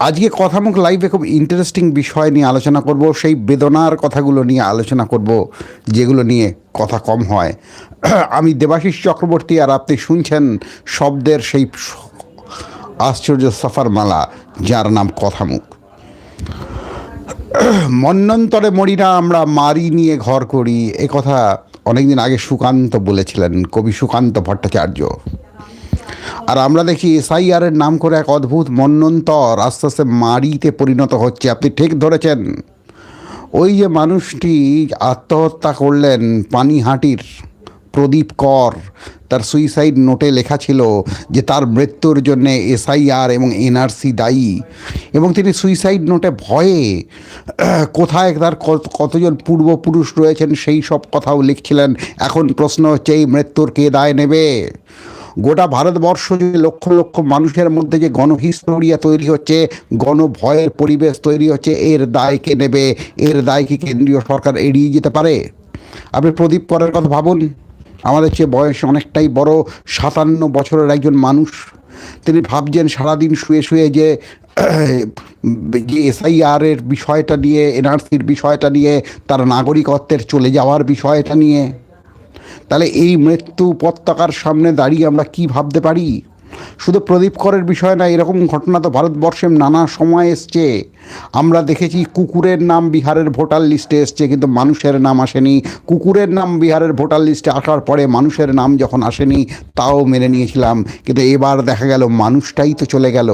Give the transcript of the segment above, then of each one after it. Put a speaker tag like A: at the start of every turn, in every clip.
A: আজকে কথামুখ লাইভে খুব ইন্টারেস্টিং বিষয় নিয়ে আলোচনা করব, সেই বেদনার কথাগুলো নিয়ে আলোচনা করব, যেগুলো নিয়ে কথা কম হয়। আমি দেবাশিস চক্রবর্তী আর আপনি শুনছেন শব্দের সেই আশ্চর্য সফার মালা যার নাম কথামুখ। মন্যন্তরে মরিনা, আমরা মারি নিয়ে ঘর করি। এ কথা অনেকদিন আগে সুকান্ত বলেছিলেন, কবি সুকান্ত ভট্টাচার্য। আর আমরা দেখি এসআইআরের নাম করে এক অদ্ভুত মন্যন্তর আস্তে আস্তে মারিতে পরিণত হচ্ছে। আপনি ঠিক ধরেছেন। ওই যে মানুষটি আত্মহত্যা করলেন পানিহাটির প্রদীপ কর, তার সুইসাইড নোটে লেখা ছিল যে তার মৃত্যুর জন্য এসআইআর এবং এনআরসি দায়ী। এবং তিনি সুইসাইড নোটে ভয়ে, কোথায় তার কত- কতজন পূর্বপুরুষ রয়েছেন সেই সব কথাও লিখছিলেন। এখন প্রশ্ন হচ্ছে, এই মৃত্যুর কে দায় নেবে? গোটা ভারতবর্ষ জুড়ে লক্ষ লক্ষ মানুষের মধ্যে যে গণহিস্টোরিয়া তৈরি হচ্ছে, গণভয়ের পরিবেশ তৈরি হচ্ছে, এর দায় কে নেবে? এর দায় কি কেন্দ্রীয় সরকার এড়িয়ে যেতে পারে? আপনি প্রদীপ করের কথা ভাবুন। আমাদের চেয়ে বয়স অনেকটাই বড়, সাতান্ন বছরের একজন মানুষ। তিনি ভাবছেন সারাদিন শুয়ে শুয়ে যে যে এসআইআর এর বিষয়টা নিয়ে, এনআরসির বিষয়টা নিয়ে, তার নাগরিকত্বের চলে যাওয়ার বিষয়টা নিয়ে। তাহলে এই মৃত্যু পতাকার সামনে দাঁড়িয়ে আমরা কি ভাবতে পারি? শুধু প্রদীপ করের বিষয় না, এরকম ঘটনা তো ভারতবর্ষে নানা সময় এসছে। আমরা দেখেছি কুকুরের নাম বিহারের ভোটার লিস্টে এসছে, কিন্তু মানুষের নাম আসেনি। কুকুরের নাম বিহারের ভোটার লিস্টে আসার পরে মানুষের নাম যখন আসেনি, তাও মেনে নিয়েছিলাম। কিন্তু এবার দেখা গেল, মানুষটাই তো চলে গেল।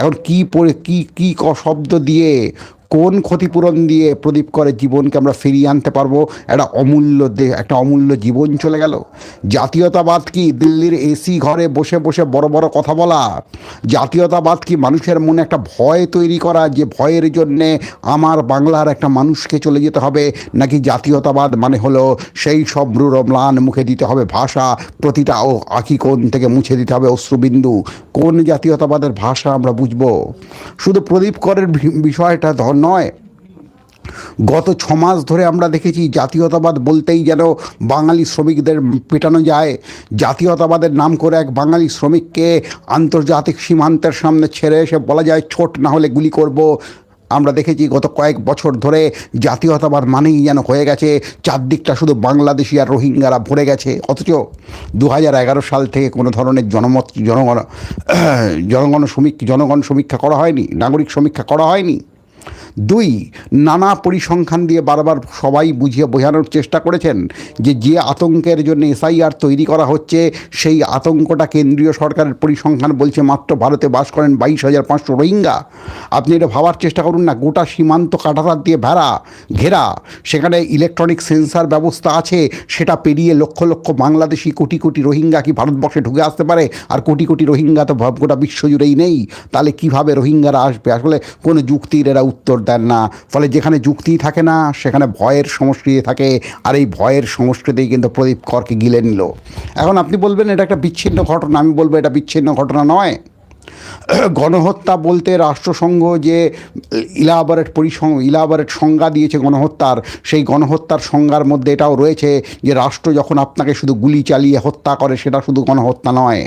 A: এখন কি পড়ে কী ক শব্দ দিয়ে কোন ক্ষতিপূরণ দিয়ে প্রদীপ করে জীবনকে আমরা ফিরিয়ে আনতে পারব? একটা অমূল্য দে, একটা অমূল্য জীবন চলে গেল। জাতীয়তাবাদ কি দিল্লির এসি ঘরে বসে বসে বড় বড় কথা বলা? জাতীয়তাবাদ কি মানুষের মনে একটা ভয় তৈরি করা যে ভয়ের জন্যে আমার বাংলার একটা মানুষকে চলে যেতে হবে? নাকি জাতীয়তাবাদ মানে হলো সেই সব ম্লান মুখে দিতে হবে ভাষা, প্রতিটা ও আঁকি কোণ থেকে মুছে দিতে হবে অশ্রুবিন্দু। কোন জাতীয়তাবাদের ভাষা আমরা বুঝব? শুধু প্রদীপ করের বিষয়টা ধর নয়। গত ছ মাস ধরে আমরা দেখেছি জাতীয়তাবাদ বলতেই যেন বাঙালি শ্রমিকদের পেটানো যায়। জাতীয়তাবাদের নাম করে এক বাঙালি শ্রমিককে আন্তর্জাতিক সীমান্তের সামনে ছেড়ে এসে বলা যায় ছোট, না হলে গুলি করব। আমরা দেখেছি গত কয়েক বছর ধরে জাতীয়তাবাদ মানেই যেন হয়ে গেছে, চারদিকটা শুধু বাংলাদেশি আর রোহিঙ্গারা ভরে গেছে। অথচ দু হাজার এগারো সাল থেকে কোনো ধরনের জনমত, জনগণ জনগণ সমীক্ষা জনগণ সমীক্ষা করা হয়নি, নাগরিক সমীক্ষা করা হয়নি। দুই, নানা পরিসংখ্যান দিয়ে বারবার সবাই বুঝিয়ে বোঝানোর চেষ্টা করেছেন যে যে আতঙ্কের জন্য এসআইআর তৈরি করা হচ্ছে, সেই আতঙ্কটা কেন্দ্রীয় সরকারের পরিসংখ্যান বলছে মাত্র ভারতে বাস করেন বাইশ হাজার পাঁচশো রোহিঙ্গা। আপনি এটা ভাবার চেষ্টা করুন না, গোটা সীমান্ত কাটাতার দিয়ে ভেড়া ঘেরা, সেখানে ইলেকট্রনিক সেন্সার ব্যবস্থা আছে, সেটা পেরিয়ে লক্ষ লক্ষ বাংলাদেশি কোটি কোটি রোহিঙ্গা কি ভারতবর্ষে ঢুকে আসতে পারে? আর কোটি কোটি রোহিঙ্গা তো গোটা বিশ্বজুড়েই নেই, তাহলে কীভাবে রোহিঙ্গারা আসবে? আসলে কোনো যুক্তির এরা উত্তর দেন না। ফলে যেখানে যুক্তি থাকে না, সেখানে ভয়ের সংস্কৃতি থাকে। আর এই ভয়ের সংস্কৃতিই কিন্তু প্রদীপ করকে গিলে নিল। এখন আপনি বলবেন, এটা একটা বিচ্ছিন্ন ঘটনা। আমি বলব, এটা বিচ্ছিন্ন ঘটনা নয়। গণহত্যা বলতে রাষ্ট্রসংঘ যে ইলাবারেট পরিসং, ইলাবারেট সংজ্ঞা দিয়েছে গণহত্যার, সেই গণহত্যার সংজ্ঞার মধ্যে এটাও রয়েছে যে রাষ্ট্র যখন আপনাকে শুধু গুলি চালিয়ে হত্যা করে, সেটা শুধু গণহত্যা নয়।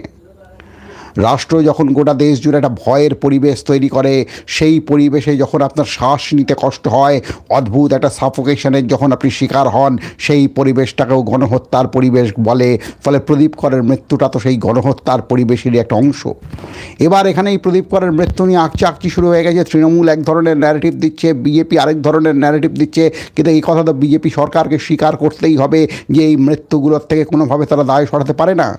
A: রাষ্ট্র যখন গোটা দেশ জুড়ে একটা ভয়ের পরিবেশ তৈরি করে, সেই পরিবেশে যখন আপনার শ্বাস নিতে কষ্ট হয়, অদ্ভুত একটা সাফোকেশনের যখন আপনি শিকার হন, সেই পরিবেশটাকেও গণহত্যার পরিবেশ বলে। ফলে প্রদীপ করের মৃত্যুটা তো সেই গণহত্যার পরিবেশেরই একটা অংশ। এবার এখানে এই প্রদীপ করের মৃত্যু নিয়ে আকচি আকচি শুরু হয়ে গেছে। তৃণমূল এক ধরনের ন্যারেটিভ দিচ্ছে বিজেপি আরেক ধরনের ন্যারেটিভ দিচ্ছে। কিন্তু এই কথা তো বিজেপি সরকারকে স্বীকার করতেই হবে যে এই মৃত্যুগুলোর থেকে কোনোভাবে তারা দায় সরাতে পারে না।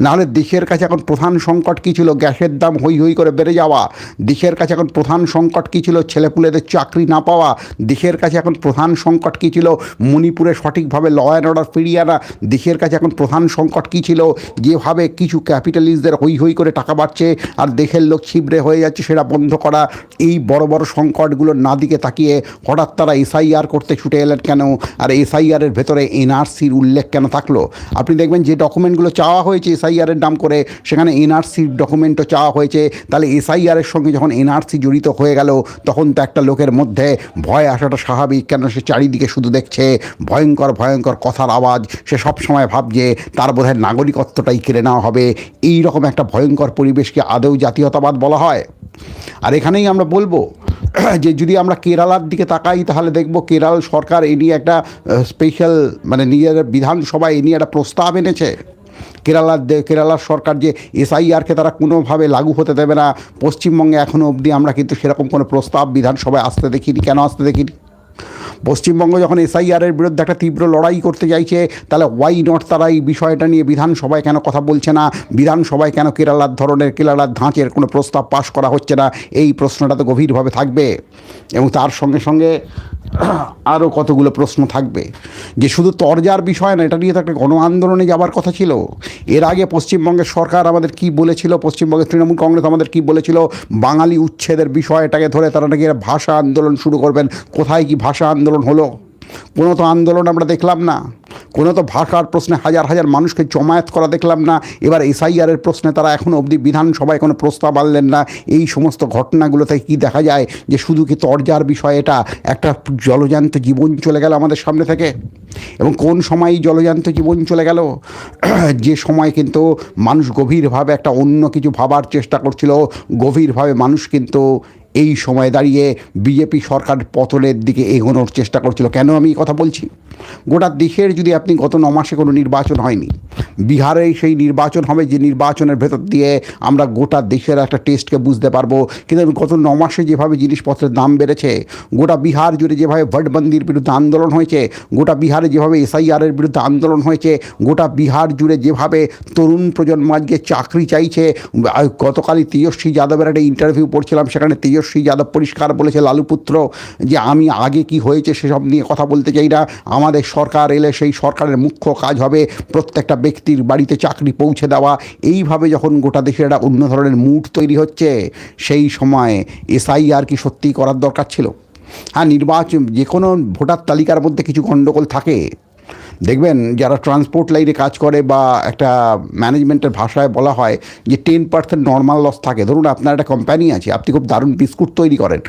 A: নাহলে দেশের কাছে এখন প্রধান সংকট কী ছিল? গ্যাসের দাম হই হই করে বেড়ে যাওয়া। দেশের কাছে এখন প্রধান সংকট কী ছিল? ছেলেপুলেদের চাকরি না পাওয়া। দেশের কাছে এখন প্রধান সংকট কী ছিল? মণিপুরে সঠিকভাবে ল অ্যান্ড অর্ডার ফিরিয়ে আনা। দেশের কাছে এখন প্রধান সংকট কী ছিল? যেভাবে কিছু ক্যাপিটালিস্টদের হই হই করে টাকা বাড়ছে আর দেশের লোক ছিবড়ে হয়ে যাচ্ছে সেটা বন্ধ করা। এই বড় বড় সংকটগুলোর না দিকে তাকিয়ে হঠাৎ তারা এসআইআর করতে ছুটে এলেন কেন? আর এসআইআরের ভেতরে এনআরসির উল্লেখ কেন থাকল? আপনি দেখবেন যে ডকুমেন্টগুলো চাওয়া হয়েছে এসআইআরের নাম করে, সেখানে এনআরসির ডকুমেন্টও চাওয়া হয়েছে, তাহলে এসআইআরের সঙ্গে যখন এনআরসি জড়িত হয়ে গেল, তখন তো একটা লোকের মধ্যে ভয় আসাটা স্বাভাবিক, কেন সে চারিদিকে শুধু দেখছে ভয়ঙ্কর ভয়ঙ্কর কথার আওয়াজ, সে সব সময় ভাবছে তার বোধহয় নাগরিকত্বটাই কেড়ে নেওয়া হবে। এই রকম একটা ভয়ঙ্কর পরিবেশকে আদৌ জাতীয়তাবাদ বলা হয়? আর এখানেই আমরা বলব যে যদি আমরা কেরালার দিকে তাকাই, তাহলে দেখব কেরাল সরকার এ নিয়ে একটা স্পেশাল মানে নিজের বিধানসভায় এ নিয়ে একটা প্রস্তাব এনেছে। কেরালার কেরালার সরকার যে এসআইআরকে তারা কোনোভাবে লাগু হতে দেবে না, পশ্চিমবঙ্গে এখনও অবধি আমরা কিন্তু সেরকম কোনো প্রস্তাব বিধানসভায় আসতে দেখিনি। কেন আসতে দেখিনি? পশ্চিমবঙ্গ যখন এসআইআরের বিরুদ্ধে একটা তীব্র লড়াই করতে চাইছে, তাহলে ওয়াই নট তারা এই বিষয়টা নিয়ে বিধানসভায় কেন কথা বলছে না? বিধানসভায় কেন কেরালার ধরনের, কেরালার ধাঁচের কোনো প্রস্তাব পাশ করা হচ্ছে না? এই প্রশ্নটা তো গভীরভাবে থাকবে। এবং তার সঙ্গে সঙ্গে আরও কতগুলো প্রশ্ন থাকবে। যে শুধু তরজার বিষয় না, এটা নিয়ে তো একটা গণ আন্দোলনে যাবার কথা ছিল। এর আগে পশ্চিমবঙ্গের সরকার আমাদের কি বলেছিল, পশ্চিমবঙ্গের তৃণমূল কংগ্রেস আমাদের কি বলেছিল, বাঙালি উচ্ছেদের বিষয়টাকে ধরে তারা নাকি ভাষা আন্দোলন শুরু করবেন, কোথায় কি ভাষা আন্দোলন হলো? কোনো তো আন্দোলন আমরা দেখলাম না, কোনো তো ভাষার প্রশ্নে হাজার হাজার মানুষকে জমায়েত করা দেখলাম না, এবার এসআইআরের প্রশ্নে তারা এখনও অবধি বিধানসভায় কোনো প্রস্তাব আনলেন না, এই সমস্ত ঘটনাগুলো থেকে কী দেখা যায় যে শুধু কি তরজার বিষয় এটা, একটা জলজান্ত জীবন চলে গেল আমাদের সামনে থেকে? এবং কোন সময় এই জলজান্ত জীবন চলে গেল? যে সময় কিন্তু মানুষ গভীরভাবে একটা অন্য কিছু ভাবার চেষ্টা করছিল, গভীরভাবে মানুষ কিন্তু এই সময় দাঁড়িয়ে বিজেপি সরকার পতনের দিকে এগোনোর চেষ্টা করছিল। কেন আমি কথা বলছি? গোটা দেশের যদি আপনি গত ন মাসে কোনো নির্বাচন হয়নি বিহারে সেই নির্বাচন হবে, যে নির্বাচনের ভেতর দিয়ে আমরা গোটা দেশের একটা টেস্টকে বুঝতে পারব। কিন্তু গত ন মাসে যেভাবে জিনিসপত্রের দাম বেড়েছে, গোটা বিহার জুড়ে যেভাবে ভোটবন্দির বিরুদ্ধে আন্দোলন হয়েছে, গোটা বিহারে যেভাবে এসআইআরের বিরুদ্ধে আন্দোলন হয়েছে, গোটা বিহার জুড়ে যেভাবে তরুণ প্রজন্ম আজকে চাকরি চাইছে গতকালই তেজস্বী যাদবের একটা ইন্টারভিউ পড়ছিলাম, সেখানে তেজস্বী যাদব পরিষ্কার বলেছে, লালুপুত্র, যে আমি আগে কি হয়েছে সেসব নিয়ে কথা বলতে চাই না, আমাদের সরকার এলে সেই সরকারের মুখ্য কাজ হবে প্রত্যেকটা ব্যক্তির বাড়িতে চাকরি পৌঁছে দেওয়া, এইভাবে যখন গোটা দেশের একটা অন্য ধরনের মুড তৈরি হচ্ছে, সেই সময়ে সময় এসআইআর কি সত্যিই করার দরকার ছিল? হ্যাঁ নির্বাচন যে কোনো ভোটার তালিকার মধ্যে কিছু গণ্ডগোল থাকে। দেখবেন, যারা ট্রান্সপোর্ট লাইনে কাজ করে বা একটা ম্যানেজমেন্টের ভাষায় বলা হয় যে, টেন পার্সেন্ট নর্মাল লস থাকে। ধরুন, আপনার একটা কোম্পানি আছে, আপনি খুব দারুণ বিস্কুট তৈরি করেন।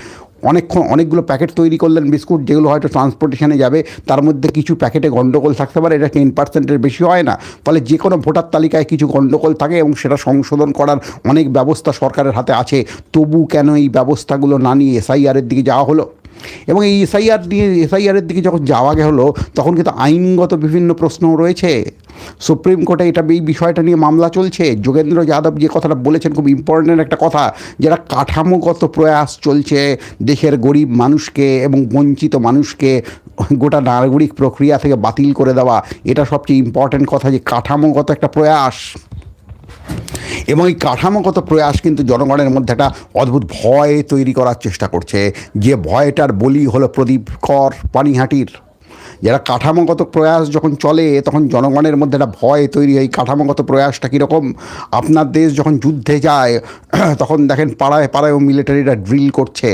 A: অনেকক্ষণ অনেকগুলো প্যাকেট তৈরি করলেন বিস্কুট, যেগুলো হয়তো ট্রান্সপোর্টেশনে যাবে, তার মধ্যে কিছু প্যাকেটে গণ্ডগোল থাকতে পারে, এটা টেন পার্সেন্টের বেশি হয় না। ফলে যে কোনো ভোটার তালিকায় কিছু গণ্ডগোল থাকে এবং সেটা সংশোধন করার অনেক ব্যবস্থা সরকারের হাতে আছে। তবু কেন এই ব্যবস্থাগুলো না নিয়ে এসআইআরের দিকে যাওয়া হলো? এবং এই এসআইআর দিয়ে এসআইআরের দিকে যখন যাওয়া হলো, তখন কিন্তু আইনগত বিভিন্ন প্রশ্ন রয়েছে। সুপ্রিম কোর্টে এটা এই বিষয়টা নিয়ে মামলা চলছে। যোগেন্দ্র যাদব যে কথাটা বলেছেন খুব ইম্পর্ট্যান্ট একটা কথা, যেটা কাঠামোগত প্রয়াস চলছে। দেশের গরিব মানুষকে এবং বঞ্চিত মানুষকে গোটা নাগরিক প্রক্রিয়া থেকে বাতিল করে দেওয়া, এটা সবচেয়ে ইম্পর্ট্যান্ট কথা যে কাঠামোগত একটা প্রয়াস। এবং এই কাঠামোগত প্রয়াস কিন্তু জনগণের মধ্যে একটা অদ্ভুত ভয় তৈরি করার চেষ্টা করছে। যে ভয়টার বলি হলো প্রদীপ কর পানিহাটির। যারা কাঠামোগত প্রয়াস যখন চলে, তখন জনগণের মধ্যে একটা ভয় তৈরি হয়, এই কাঠামোগত প্রয়াসটা কীরকম? আপনার দেশ যখন যুদ্ধে যায়, তখন দেখেন পাড়ায় পাড়ায় মিলিটারিরা ড্রিল করছে।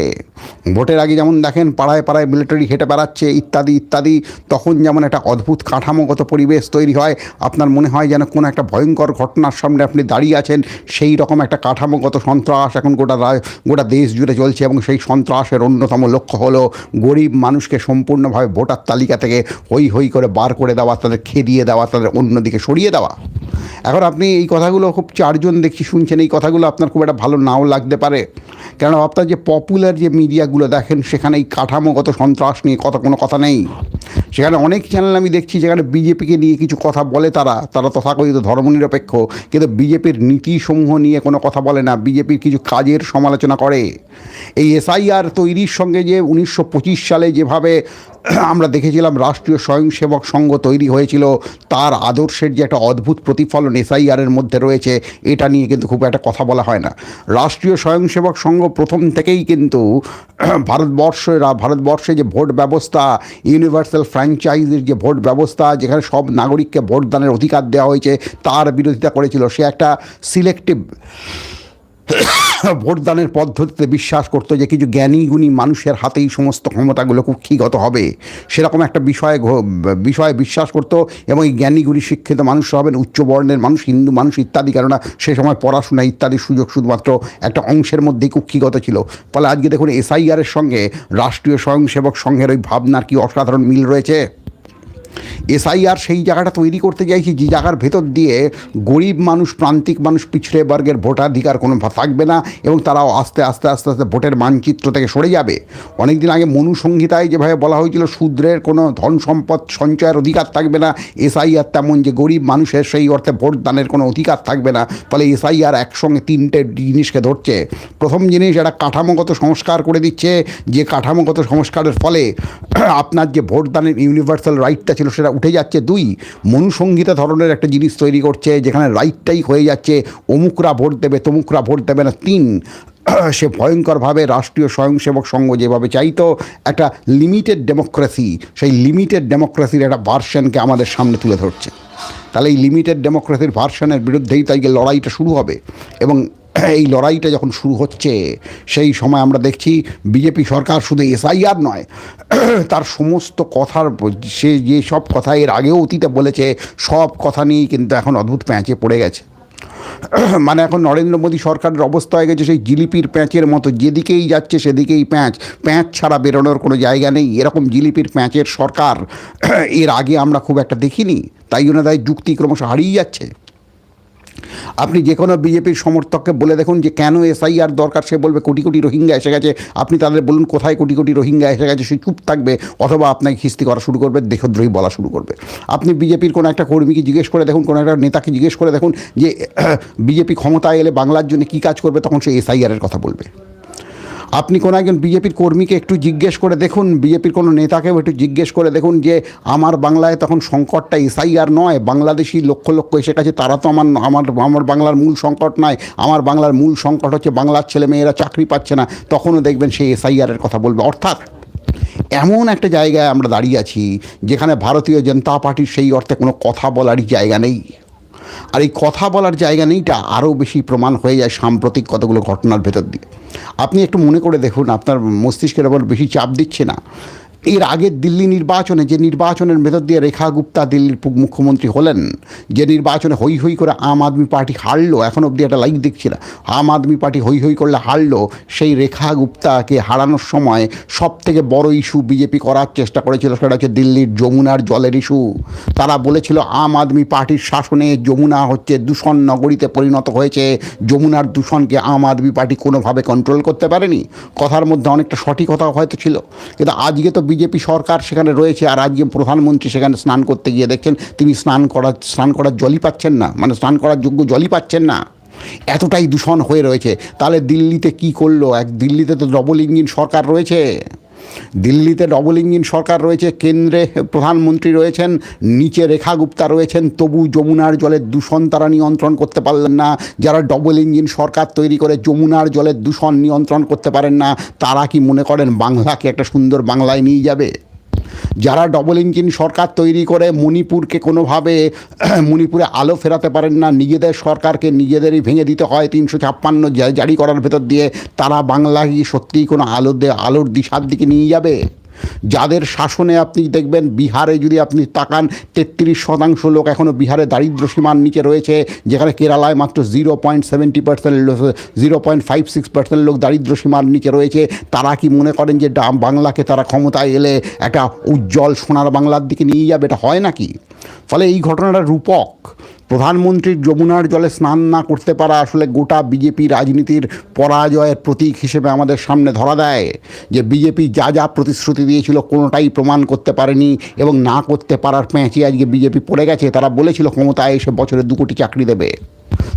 A: ভোটের আগে যেমন দেখেন পাড়ায় পাড়ায় মিলিটারি হেঁটে বেড়াচ্ছে, ইত্যাদি ইত্যাদি, তখন যেমন একটা অদ্ভুত কাঠামোগত পরিবেশ তৈরি হয়, আপনার মনে হয় যেন কোনো একটা ভয়ঙ্কর ঘটনার সামনে আপনি দাঁড়িয়ে আছেন, সেই রকম একটা কাঠামোগত সন্ত্রাস এখন গোটা গোটা দেশ জুড়ে চলছে এবং সেই সন্ত্রাসের অন্যতম লক্ষ্য হলো গরিব মানুষকে সম্পূর্ণভাবে ভোটার তালিকা থেকে হই হই করে বার করে দেওয়া, তাদের খেদিয়ে দেওয়া, তাদের অন্যদিকে সরিয়ে দেওয়া। এখন আপনি এই কথাগুলো খুব চারজন দেখছি শুনছেন, এই কথাগুলো আপনার খুব একটা ভালো নাও লাগতে পারে। কেন আপনার যে পপুলার যে মিডিয়াগুলো দেখেন, সেখানে এই কাঠামোগত সন্ত্রাস নিয়ে কথা কোনো কথা নেই। সেখানে অনেক চ্যানেল আমি দেখছি যেখানে বিজেপিকে নিয়ে কিছু কথা বলে তারা তারা তথাকথিত ধর্মনিরপেক্ষ, কিন্তু বিজেপির নীতিসমূহ নিয়ে কোনো কথা বলে না। বিজেপির কিছু কাজের সমালোচনা করে। এই এসআইআর তৈরির সঙ্গে যে উনিশশো পঁচিশ সালে যেভাবে আমরা দেখেছিলাম রাষ্ট্রীয় স্বয়ংসেবক সংঘ তৈরি হয়েছিল। তার আদর্শের যে একটা অদ্ভুত প্রতিফলন এসআইআরের মধ্যে রয়েছে, এটা নিয়ে কিন্তু খুব একটা কথা বলা হয় না। রাষ্ট্রীয় স্বয়ংসেবক সংঘ প্রথম থেকেই কিন্তু ভারতবর্ষে রা- ভারতবর্ষে যে ভোট ব্যবস্থা, ইউনিভার্সাল ফ্র্যাঞ্চাইজির যে ভোট ব্যবস্থা, যেখানে সব নাগরিককে ভোটদানের অধিকার দেওয়া হয়েছে, তার বিরোধিতা করেছিল। সে একটা সিলেক্টিভ ভোটদানের পদ্ধতিতে বিশ্বাস করতো যে কিছু জ্ঞানী গুণী মানুষের হাতেই সমস্ত ক্ষমতাগুলো কুক্ষিগত হবে। সেরকম একটা বিষয়ে বিষয়ে বিশ্বাস করতো এবং এই জ্ঞানী গুণী শিক্ষিত মানুষ হবেন, উচ্চ বর্ণের মানুষ, হিন্দু মানুষ ইত্যাদি, কেননা সে সময় পড়াশোনা ইত্যাদি সুযোগ শুধুমাত্র একটা অংশের মধ্যেই কুক্ষিগত ছিল। ফলে আজকে দেখুন এসআইআরের সঙ্গে রাষ্ট্রীয় স্বয়ংসেবক সংঘের ওই ভাবনার কি অসাধারণ মিল রয়েছে? এসআইআর সেই জায়গাটা তৈরি করতে চাইছি, যে জায়গার ভেতর দিয়ে গরিব মানুষ, প্রান্তিক মানুষ, পিছড়ে বর্গের ভোটাধিকার কোনো থাকবে না এবং তারাও আস্তে আস্তে আস্তে আস্তে ভোটের মানচিত্র থেকে সরে যাবে। অনেক দিন আগে মনুসংহিতায় যেভাবে বলা হয়েছিল শূদ্রের কোনো ধন সম্পদ সঞ্চয়ের অধিকার থাকবে না। এসআইআর তেমন যে গরিব মানুষের সেই অর্থে ভোট দানের কোনো অধিকার থাকবে না। ফলে এসআইআর একসঙ্গে তিনটে জিনিসকে ধরছে। প্রথম জিনিস, একটা কাঠামোগত সংস্কার করে দিচ্ছে। যে কাঠামোগত সংস্কারের ফলে আপনার যে ভোটদানের ইউনিভার্সাল রাইটটা ছিল সেটা উঠে যাচ্ছে দুই। মনুসংহিতা ধরনের একটা জিনিস তৈরি করছে, যেখানে রাইটটাই হয়ে যাচ্ছে, অমুকরা ভোট দেবে, তমুকরা ভোট দেবে না। তিন, সে ভয়ঙ্করভাবে রাষ্ট্রীয় স্বয়ংসেবক সংঘ যেভাবে চাইতো, একটা লিমিটেড ডেমোক্রেসি সেই লিমিটেড ডেমোক্রেসির একটা ভার্সনকে আমাদের সামনে তুলে ধরছে। তাহলে এই লিমিটেড ডেমোক্রেসির ভার্সনের বিরুদ্ধেই তাই লড়াইটা শুরু হবে। এবং এই লড়াইটা যখন শুরু হচ্ছে, সেই সময় আমরা দেখছি বিজেপি সরকার শুধু এসআইআর নয়, তার সমস্ত কথার সে যে সব কথা এর আগেও অতীতে বলেছে, সব কথা নিয়েই কিন্তু এখন অদ্ভুত প্যাঁচে পড়ে গেছে। মানে এখন নরেন্দ্র মোদী সরকারের অবস্থা হয়ে গেছে, সেই জিলিপির প্যাঁচের মতো, যেদিকেই যাচ্ছে সেদিকেই প্যাঁচ। প্যাঁচ ছাড়া বেরোনোর কোনো জায়গা নেই, এরকম জিলিপির প্যাঁচের সরকার এর আগে আমরা খুব একটা দেখিনি, তাই জন্য তাই যুক্তি ক্রমশ হারিয়ে যাচ্ছে। আপনি যে কোনো বিজেপির সমর্থককে বলে দেখুন যে কেন এসআইআর দরকার, সে বলবে কোটি কোটি রোহিঙ্গা এসে গেছে। আপনি তাদের বলুন কোথায় কোটি কোটি রোহিঙ্গা এসে গেছে, সে চুপ থাকবে অথবা আপনাকে খিস্তি করা শুরু করবে, দেহদ্রোহী বলা শুরু করবে। আপনি বিজেপির কোনো একটা কর্মীকে জিজ্ঞেস করে দেখুন, কোনো একটা নেতাকে জিজ্ঞেস করে দেখুন যে, বিজেপি ক্ষমতায় এলে বাংলার জন্য কী কাজ করবে, তখন সে এসআইআরের কথা বলবে। আপনি কোনো একজন বিজেপির কর্মীকে একটু জিজ্ঞেস করে দেখুন, বিজেপির কোনো নেতাকেও একটু জিজ্ঞেস করে দেখুন যে আমার বাংলায় তখন সংকটটা এসআইআর নয়, বাংলাদেশি লক্ষ লক্ষ এসে গেছে, তারা তো আমার আমার আমার বাংলার মূল সংকট নয়, আমার বাংলার মূল সংকট হচ্ছে বাংলার ছেলে মেয়েরা চাকরি পাচ্ছে না, তখনও দেখবেন সেই এসআইআরের কথা বলবে। অর্থাৎ এমন একটা জায়গায় আমরা দাঁড়িয়ে আছি, যেখানে ভারতীয় জনতা পার্টির সেই অর্থে কোনো কথা বলারই জায়গা নেই। আর এই কথা বলার জায়গা নেইটা আরও বেশি প্রমাণ হয়ে যায় সাম্প্রতিক কতগুলো ঘটনার ভেতর দিয়ে। আপনি একটু মনে করে দেখুন, আপনার মস্তিষ্কের ওপর বেশি চাপ দিচ্ছে না। এর আগের দিল্লি নির্বাচনে যে নির্বাচনের ভেতর দিয়ে রেখা গুপ্তা দিল্লির মুখ্যমন্ত্রী হলেন, যে নির্বাচনে হই হই করে আম আদমি পার্টি হারলো, এখন অবধি একটা লাইক দেখছি না, আম আদমি পার্টি হই হই করলে হারলো, সেই রেখা গুপ্তাকে হারানোর সময় সব থেকে বড় ইস্যু বিজেপি করার চেষ্টা করেছিল, সেটা হচ্ছে দিল্লির যমুনার জলের ইস্যু। তারা বলেছিল আম আদমি পার্টির শাসনে যমুনা হচ্ছে দূষণ নগরীতে পরিণত হয়েছে, যমুনার দূষণকে আম আদমি পার্টি কোনোভাবে কন্ট্রোল করতে পারেনি। কথার মধ্যে অনেকটা সঠিকতা হয়তো ছিল, কিন্তু আজকে তো বিজেপি সরকার সেখানে রয়েছে আর আজকে প্রধানমন্ত্রী সেখানে স্নান করতে গিয়ে দেখছেন, তিনি স্নান করার স্নান করার জলই পাচ্ছেন না মানে স্নান করার যোগ্য জলই পাচ্ছেন না। এতটাই দূষণ হয়ে রয়েছে। তাহলে দিল্লিতে কি করল? এক দিল্লিতে তো ডবল ইঞ্জিন সরকার রয়েছে। দিল্লিতে ডবল ইঞ্জিন সরকার রয়েছে, কেন্দ্রে প্রধানমন্ত্রী রয়েছেন, নিচে রেখা গুপ্তা রয়েছেন, তবু যমুনার জলের দূষণ তারা নিয়ন্ত্রণ করতে পারলেন না। যারা ডবল ইঞ্জিন সরকার তৈরি করে যমুনার জলের দূষণ নিয়ন্ত্রণ করতে পারেন না, তারা কি মনে করেন বাংলাকে একটা সুন্দর বাংলায় নিয়ে যাবে? যারা ডবল ইঞ্জিন সরকার তৈরি করে মণিপুরকে কোনোভাবে মণিপুরে আলো ফেরাতে পারেন না, নিজেদের সরকারকে নিজেদেরই ভেঙে দিতে হয় তিনশো ছাপ্পান্ন জারি করার ভেতর দিয়ে, তারা বাংলা কি সত্যিই কোনো আলো দে আলোর দিশার দিকে নিয়ে যাবে? যাদের শাসনে আপনি দেখবেন বিহারে যদি আপনি তাকান, তেত্রিশ শতাংশ লোক এখনও বিহারে দারিদ্র সীমার নিচে রয়েছে, যেখানে কেরালায় মাত্র zero point seventy percent zero point five six percent লোক দারিদ্র সীমার নিচে রয়েছে। তারা কি মনে করেন যে ডাম বাংলাকে তারা ক্ষমতায় এলে একটা উজ্জ্বল সোনার বাংলার দিকে নিয়ে যাবে? এটা হয় নাকি? ফলে এই ঘটনাটা রূপক। প্রধানমন্ত্রীর যমুনার জলে স্নান না করতে পারা আসলে গোটা বিজেপি রাজনীতির পরাজয়ের প্রতীক হিসেবে আমাদের সামনে ধরা দেয়। যে বিজেপি যা যা প্রতিশ্রুতি দিয়েছিল কোনোটাই প্রমাণ করতে পারেনি এবং না করতে পারার প্যাঁচে আজকে বিজেপি পড়ে গেছে। তারা বলেছিল ক্ষমতায় এসে বছরে দু কোটি চাকরি দেবে।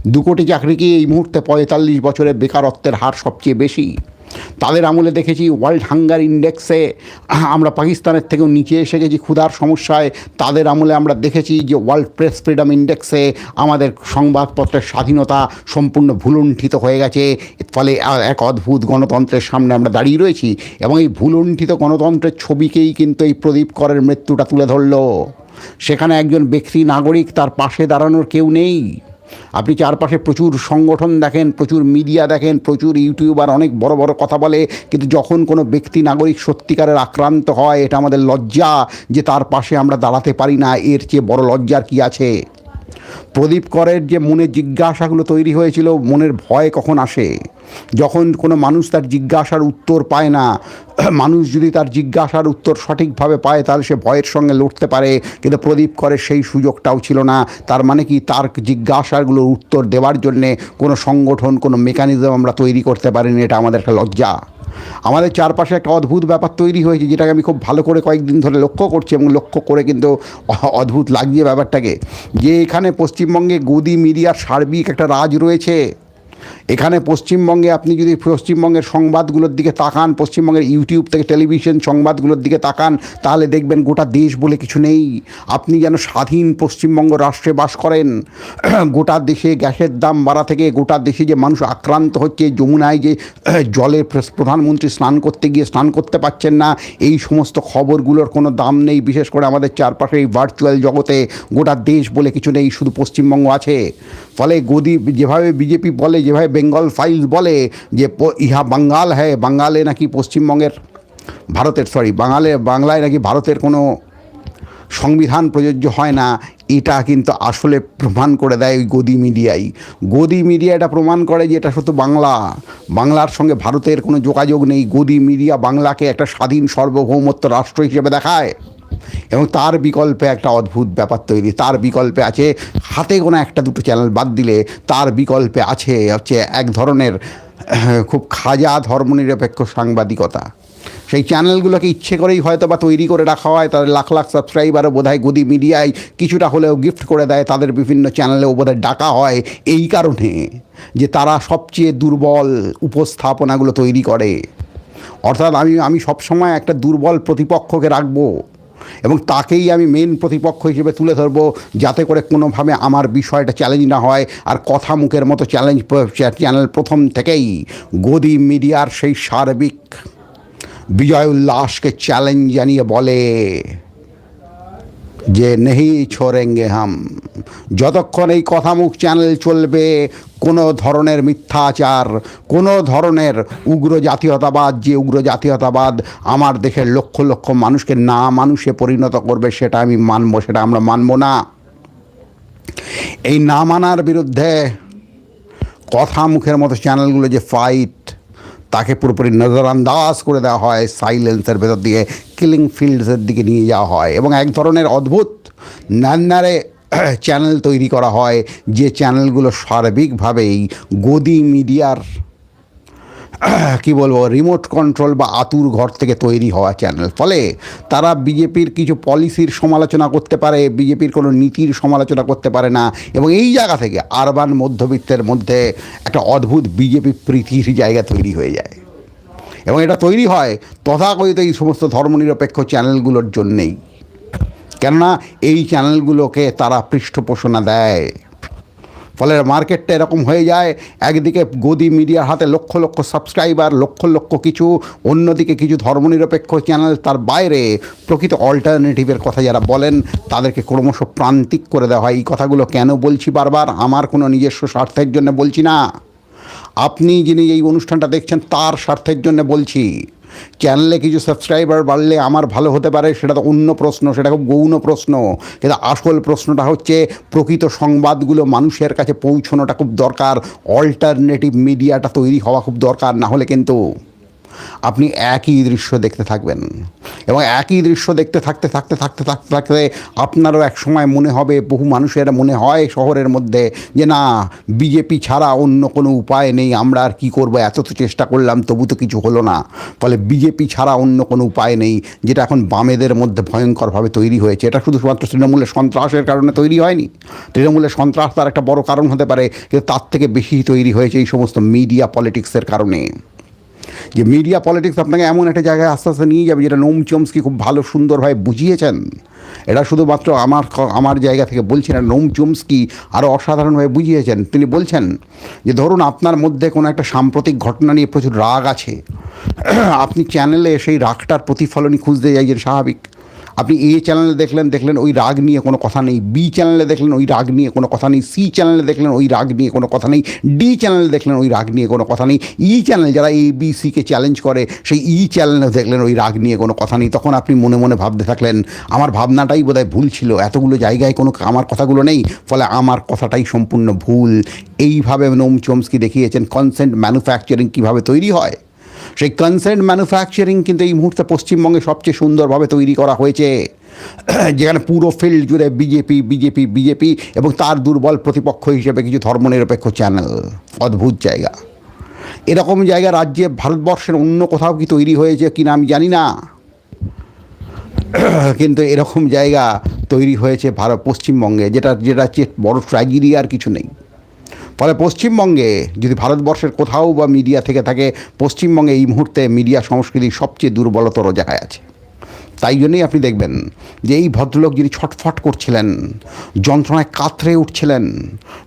A: দু কোটি চাকরি কি এই মুহূর্তে পঁয়তাল্লিশ বছরে বেকারত্বের হার সবচেয়ে বেশি? তাদের আমলে দেখেছি ওয়ার্ল্ড হাঙ্গার ইন্ডেক্সে আমরা পাকিস্তানের থেকেও নিচে এসে গেছি ক্ষুধার সমস্যায়। তাদের আমলে আমরা দেখেছি যে ওয়ার্ল্ড প্রেস ফ্রিডম ইন্ডেক্সে আমাদের সংবাদপত্রের স্বাধীনতা সম্পূর্ণ ভুলুণ্ঠিত হয়ে গেছে। ফলে এক অদ্ভুত গণতন্ত্রের সামনে আমরা দাঁড়িয়ে রয়েছি এবং এই ভুলুণ্ঠিত গণতন্ত্রের ছবিকেই কিন্তু এই প্রদীপ করের মৃত্যুটা তুলে ধরলো। সেখানে একজন ব্যক্তি নাগরিক তার পাশে দাঁড়ানোর কেউ নেই। আপনি চারপাশে প্রচুর সংগঠন দেখেন, প্রচুর মিডিয়া দেখেন, প্রচুর ইউটিউবার, অনেক বড় বড় কথা বলে, কিন্তু যখন কোনো ব্যক্তি নাগরিক সত্যিকারের আক্রান্ত হয়, এটা আমাদের লজ্জা যে তার পাশে আমরা দাঁড়াতে পারি না, এর চেয়ে বড় লজ্জার কি আছে? প্রদীপ করের যে মনে জিজ্ঞাসাগুলো তৈরি হয়েছিল, মনের ভয় কখন আসে? যখন কোনো মানুষ তার জিজ্ঞাসার উত্তর পায় না, মানুষ যদি তার জিজ্ঞাসার উত্তর সঠিকভাবে পায়, তাহলে সে ভয়ের সঙ্গে লড়তে পারে। কিন্তু প্রদীপ করে সেই সুযোগটাও ছিল না। তার মানে কি? তার জিজ্ঞাসাগুলোর উত্তর দেওয়ার জন্যে কোনো সংগঠন, কোনো মেকানিজম আমরা তৈরি করতে পারিনি। এটা আমাদের একটা লজ্জা। আমাদের চারপাশে একটা অদ্ভুত ব্যাপার তৈরি হয়েছে, যেটাকে আমি খুব ভালো করে কয়েকদিন ধরে লক্ষ্য করছি এবং লক্ষ্য করে কিন্তু অদ্ভুত লাগছে ব্যাপারটাকে। যে এখানে পশ্চিমবঙ্গে গদি মিডিয়ার সার্বিক একটা রাজ রয়েছে এখানে পশ্চিমবঙ্গে আপনি যদি পশ্চিমবঙ্গের সংবাদগুলোর দিকে তাকান, পশ্চিমবঙ্গের ইউটিউব থেকে টেলিভিশন সংবাদগুলোর দিকে তাকান, তাহলে দেখবেন গোটা দেশ বলে কিছু নেই। আপনি যেন স্বাধীন পশ্চিমবঙ্গ রাষ্ট্রে বাস করেন, গোটা দেশে গ্যাসের দাম বাড়া থেকে গোটা দেশে যে মানুষ আক্রান্ত হচ্ছে, যমুনায় যে জলে প্রধানমন্ত্রী স্নান করতে গিয়ে স্নান করতে পারছেন না, এই সমস্ত খবরগুলোর কোনো দাম নেই, বিশেষ করে আমাদের চারপাশে এই ভার্চুয়াল জগতে গোটা দেশ বলে কিছু নেই, শুধু পশ্চিমবঙ্গ আছে। ফলে গদি যেভাবে বিজেপি বলে, যেভাবে বেঙ্গল ফাইলস বলে যে ইহা বাঙ্গাল হ্যাঁ বাঙ্গালে নাকি পশ্চিমবঙ্গের ভারতের সরি বাঙালে, বাংলায় নাকি ভারতের কোনো সংবিধান প্রযোজ্য হয় না, এটা কিন্তু আসলে প্রমাণ করে দেয় ওই গদি মিডিয়াই। গদি মিডিয়া এটা প্রমাণ করে যে এটা শুধু বাংলা, বাংলার সঙ্গে ভারতের কোনো যোগাযোগ নেই। গদি মিডিয়া বাংলাকে একটা স্বাধীন সার্বভৌমত্ব রাষ্ট্র হিসেবে দেখায়। এবং তার বিকল্পে একটা অদ্ভুত ব্যাপার তৈরি। তার বিকল্পে আছে, হাতে কোনো একটা দুটো চ্যানেল বাদ দিলে তার বিকল্পে আছে হচ্ছে এক ধরনের খুব খাজা ধর্মনিরপেক্ষ সাংবাদিকতা। সেই চ্যানেলগুলোকে ইচ্ছে করেই হয়তো বা তৈরি করে রাখা হয়, তাদের লাখ লাখ সাবস্ক্রাইবারও বোধহয় গদি মিডিয়ায় কিছুটা হলেও গিফট করে দেয়, তাদের বিভিন্ন চ্যানেলেও বোধহয় ডাকা হয় এই কারণে যে তারা সবচেয়ে দুর্বল উপস্থাপনাগুলো তৈরি করে। অর্থাৎ আমি আমি সবসময় একটা দুর্বল প্রতিপক্ষকে রাখব। এবং তাকেই আমি মেন প্রতিপক্ষ হিসেবে তুলে ধরবো, যাতে করে কোনোভাবে আমার বিষয়টা চ্যালেঞ্জ না হয় আর কথা মুখের মতো চ্যালেঞ্জ চ্যানেল প্রথম থেকেই গদি মিডিয়ার সেই সার্বিক বিজয় উল্লাসকে চ্যালেঞ্জ জানিয়ে বলে। যে নেহি ছোড়েঙ্গে হাম। যতক্ষণ এই কথামুখ চ্যানেল চলবে, কোনো ধরনের মিথ্যাচার, কোনো ধরনের উগ্র জাতীয়তাবাদ, যে উগ্র জাতীয়তাবাদ আমার দেশের লক্ষ লক্ষ মানুষকে না মানুষে পরিণত করবে, সেটা আমি মানব, সেটা আমরা মানব না। এই না মানার বিরুদ্ধে কথা মুখের মতো চ্যানেলগুলো যে ফাইট তাকে পুরোপুরি নজরান্দাজ করে দেওয়া হয় সাইলেন্সের ভেতর দিয়ে কিলিং ফিল্ডসের দিকে নিয়ে যাওয়া হয় এবং এক ধরনের অদ্ভুত নান্নারে চ্যানেল তৈরি করা হয়, যে চ্যানেলগুলো সার্বিকভাবেই গদি মিডিয়ার কি বলব রিমোট কন্ট্রোল বা আতুর ঘর থেকে তৈরি হওয়া চ্যানেল ফলে তারা বিজেপির কিছু পলিসির সমালোচনা করতে পারে বিজেপির কোনো নীতির সমালোচনা করতে পারে না এবং এই জায়গা থেকে আরবান মধ্যবিত্তের মধ্যে একটা অদ্ভুত বিজেপি প্রীতির জায়গা তৈরি হয়ে যায়। এবং এটা তৈরি হয় তথাকথিত এই সমস্ত ধর্মনিরপেক্ষ চ্যানেলগুলোর জন্যেই। কেননা এই চ্যানেলগুলোকে তারা পৃষ্ঠপোষণা দেয়। ফলে মার্কেটটা এরকম হয়ে যায়। একদিকে গদি মিডিয়ার হাতে লক্ষ লক্ষ সাবস্ক্রাইবার, লক্ষ লক্ষ কিছু, অন্যদিকে কিছু ধর্মনিরপেক্ষ চ্যানেল তার বাইরে। প্রকৃত অল্টারনেটিভের কথা যারা বলেন, তাদেরকে ক্রমশ প্রান্তিক করে দেওয়া হয়। এই কথাগুলো কেন বলছি বারবার? আমার কোনো নিজস্ব স্বার্থের জন্য বলছি না। আপনি যিনি এই অনুষ্ঠানটা দেখছেন, তার স্বার্থের জন্য বলছি। চ্যানেলে কিছু সাবস্ক্রাইবার বাড়লে আমার ভালো হতে পারে, সেটা তো অন্য প্রশ্ন, সেটা খুব গৌণ প্রশ্ন। কিন্তু আসল প্রশ্নটা হচ্ছে, প্রকৃত সংবাদগুলো মানুষের কাছে পৌঁছানোটা খুব দরকার অল্টারনেটিভ মিডিয়াটা তৈরি হওয়া খুব দরকার, না হলে কিন্তু আপনি একই দৃশ্য দেখতে থাকবেন। এবং একই দৃশ্য দেখতে থাকতে থাকতে থাকতে থাকতে থাকতে আপনারও এক সময় মনে হবে, বহু মানুষের মনে হয় শহরের মধ্যে যে, না, বিজেপি ছাড়া অন্য কোনো উপায় নেই, আমরা আর কী করব? এত তো চেষ্টা করলাম, তবু তো কিছু হলো না। ফলে বিজেপি ছাড়া অন্য কোনো উপায় নেই, যেটা এখন বামেদের মধ্যে ভয়ঙ্করভাবে তৈরি হয়েছে। এটা শুধুমাত্র তৃণমূলের সন্ত্রাসের কারণে তৈরি হয়নি। তৃণমূলের সন্ত্রাস তার একটা বড় কারণ হতে পারে, কিন্তু তার থেকে বেশি তৈরি হয়েছে এই সমস্ত মিডিয়া পলিটিক্সের কারণে। যে মিডিয়া পলিটিক্স আপনাকে এমন একটা জায়গায় আস্তে আস্তে নিয়ে যাবে যেটা নোম চমস্কি খুব ভালো, সুন্দরভাবে বুঝিয়েছেন। এটা শুধুমাত্র আমার আমার জায়গা থেকে বলছি না, নোম চমস্কি আরও অসাধারণভাবে বুঝিয়েছেন। তিনি বলছেন যে, ধরুন আপনার মধ্যে কোনো একটা সাম্প্রতিক ঘটনা নিয়ে প্রচুর রাগ আছে। আপনি চ্যানেলে সেই রাগটার প্রতিফলনই খুঁজতে যাই যে স্বাভাবিক। আপনি এ চ্যানেলে দেখলেন দেখলেন ওই রাগ নিয়ে কোনো কথা নেই, বি চ্যানেলে দেখলেন ওই রাগ নিয়ে কোনো কথা নেই, সি চ্যানেলে দেখলেন ওই রাগ নিয়ে কোনো কথা নেই, ডি চ্যানেলে দেখলেন ওই রাগ নিয়ে কোনো কথা নেই, ই চ্যানেল যারা এ, বি সিকে চ্যালেঞ্জ করে, সেই ই চ্যানেলে দেখলেন ওই রাগ নিয়ে কোনো কথা নেই। তখন আপনি মনে মনে ভাবতে থাকলেন, আমার ভাবনাটাই বোধহয় ভুল ছিল, এতগুলো জায়গায় কোনো আমার কথাগুলো নেই, ফলে আমার কথাটাই সম্পূর্ণ ভুল। এইভাবে নোম চমস্কি দেখিয়েছেন কনসেন্ট ম্যানুফ্যাকচারিং কীভাবে তৈরি হয়? সেই কনসেন্ট ম্যানুফ্যাকচারিং কিন্তু এই মুহূর্তে পশ্চিমবঙ্গে সবচেয়ে সুন্দরভাবে তৈরি করা হয়েছে। যেখানে পুরো ফিল্ড জুড়ে বিজেপি বিজেপি বিজেপি এবং তার দুর্বল প্রতিপক্ষ হিসেবে কিছু ধর্মনিরপেক্ষ চ্যানেল অদ্ভুত জায়গা। এরকম জায়গা রাজ্যে ভারতবর্ষের অন্য কোথাও কি তৈরি হয়েছে কিনা আমি জানি না। কিন্তু এরকম জায়গা তৈরি হয়েছে ভারত পশ্চিমবঙ্গে, যেটা যেটা হচ্ছে বড় ট্র্যাজেডি আর কিছু নেই। ফলে পশ্চিমবঙ্গে যদি ভারতবর্ষের কোথাও বা মিডিয়া থেকে থাকে, পশ্চিমবঙ্গে এই মুহূর্তে মিডিয়া সংস্কৃতি সবচেয়ে দুর্বলতর জায়গায় আছে। তাই জন্যই আপনি দেখবেন যে এই ভদ্রলোক যিনি ছটফট করছিলেন, যন্ত্রণায় কাতরে উঠছিলেন,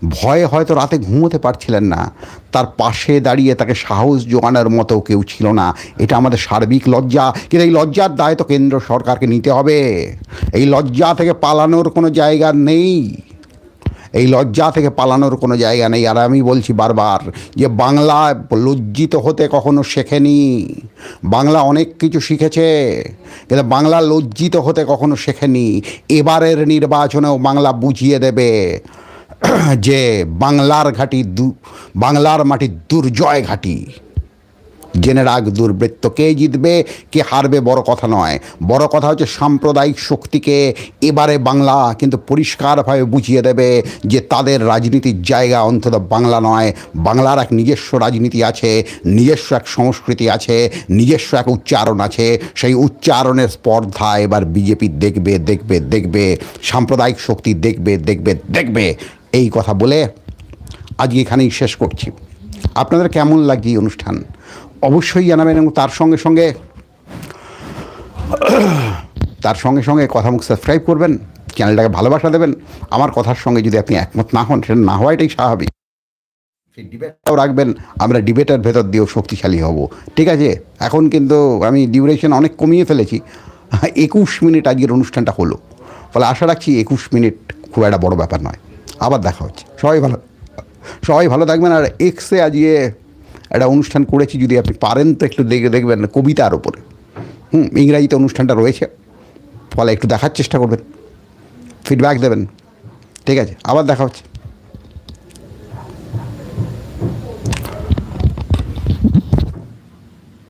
A: ভয়ে হয়তো রাতে ঘুমোতে পারছিলেন না, তার পাশে দাঁড়িয়ে তাকে সাহস জোগানোর মতো কেউ ছিল না, এটা আমাদের সার্বিক লজ্জা। কিন্তু এই লজ্জার দায় তো কেন্দ্র সরকারকে নিতে হবে। এই লজ্জা থেকে পালানোর কোনো জায়গা নেই। এই লজ্জা থেকে পালানোর কোনো জায়গা নেই। আর আমি বলছি বারবার যে বাংলা লজ্জিত হতে কখনো শেখেনি। বাংলা অনেক কিছু শিখেছে, কিন্তু বাংলা লজ্জিত হতে কখনো শেখেনি। এবারের নির্বাচনেও বাংলা বুঝিয়ে দেবে যে বাংলার ঘাঁটি দু বাংলার মাটি দুর্জয় ঘাঁটি। জেনে রাখ দুর্বৃত্ত। কে জিতবে, কে হারবে বড় কথা নয়। বড় কথা হচ্ছে সাম্প্রদায়িক শক্তিকে এবারে বাংলা কিন্তু পরিষ্কারভাবে বুঝিয়ে দেবে যে তাদের রাজনীতির জায়গা অন্তত বাংলা নয়। বাংলার এক নিজস্ব রাজনীতি আছে, নিজস্ব এক সংস্কৃতি আছে, নিজস্ব এক উচ্চারণ আছে। সেই উচ্চারণের স্পর্ধা এবার বিজেপি দেখবে দেখবে দেখবে। সাম্প্রদায়িক শক্তি দেখবে দেখবে দেখবে। এই কথা বলে আজকে এখানেই শেষ করছি। আপনাদের কেমন লাগছে এই অনুষ্ঠান? অবশ্যই জানাবেন এবং তার সঙ্গে সঙ্গে তার সঙ্গে সঙ্গে কথা মুখ সাবস্ক্রাইব করবেন চ্যানেলটাকে ভালোবাসা দেবেন। আমার কথার সঙ্গে যদি আপনি একমত না হন, সেটা না হওয়াটাই স্বাভাবিক। সেই ডিবেটটাও রাখবেন, আমরা ডিবেটের ভেতর দিয়েও শক্তিশালী হব। ঠিক আছে? এখন কিন্তু আমি ডিউরেশন অনেক কমিয়ে ফেলেছি। একুশ মিনিট আজকের অনুষ্ঠানটা হলো। ফলে আশা রাখছি একুশ মিনিট খুব একটা বড় ব্যাপার নয়। আবার দেখা হচ্ছে। সবাই ভালো সবাই ভালো থাকবেন। আর এক্সে আজকে একটা অনুষ্ঠান করেছি, যদি আপনি পারেন তো একটু দেখে দেখবেন কবিতার ওপরে হুম, ইংরাজিতে অনুষ্ঠানটা রয়েছে, ফলে একটু দেখার চেষ্টা করবেন ফিডব্যাক দেবেন, ঠিক আছে, আবার দেখা হচ্ছে।